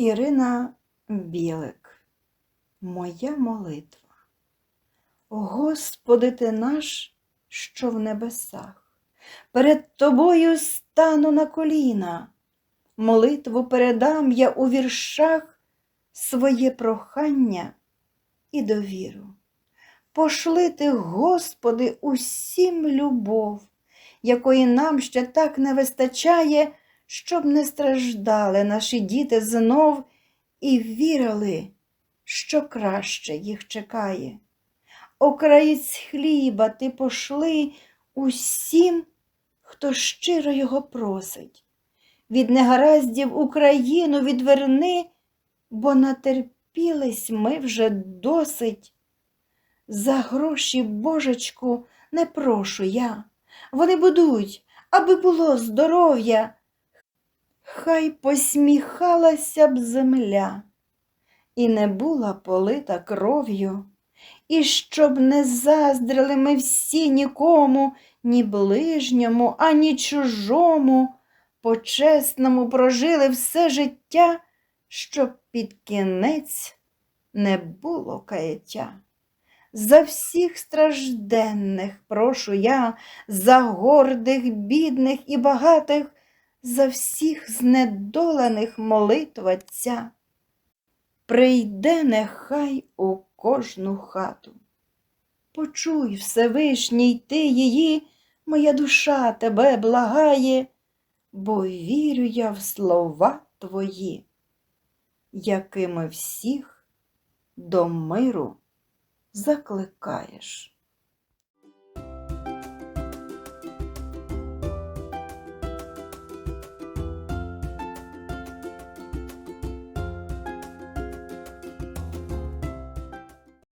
Ірина Білик, Моя молитва. Господи ти наш, що в небесах, перед Тобою стану на коліна, молитву передам я у віршах своє прохання і довіру. Пошли ти, Господи, усім любов, якої нам ще так не вистачає, щоб не страждали наші діти знов і вірили, що краще їх чекає. Окраєць хліба ти пошли усім, хто щиро його просить. Від негараздів Україну відверни, бо натерпілись ми вже досить. За гроші, божечку, не прошу я. Вони будуть, аби було здоров'я. Хай посміхалася б земля і не була полита кров'ю, і щоб не заздрили ми всі нікому, ні ближньому, ані чужому, по-чесному прожили все життя, щоб під кінець не було каяття. За всіх стражденних прошу я, за гордих, бідних і багатих, за всіх знедолених молитва ця. Прийде нехай у кожну хату. Почуй, Всевишній, ти її, моя душа тебе благає, бо вірю я в слова твої, якими всіх до миру закликаєш.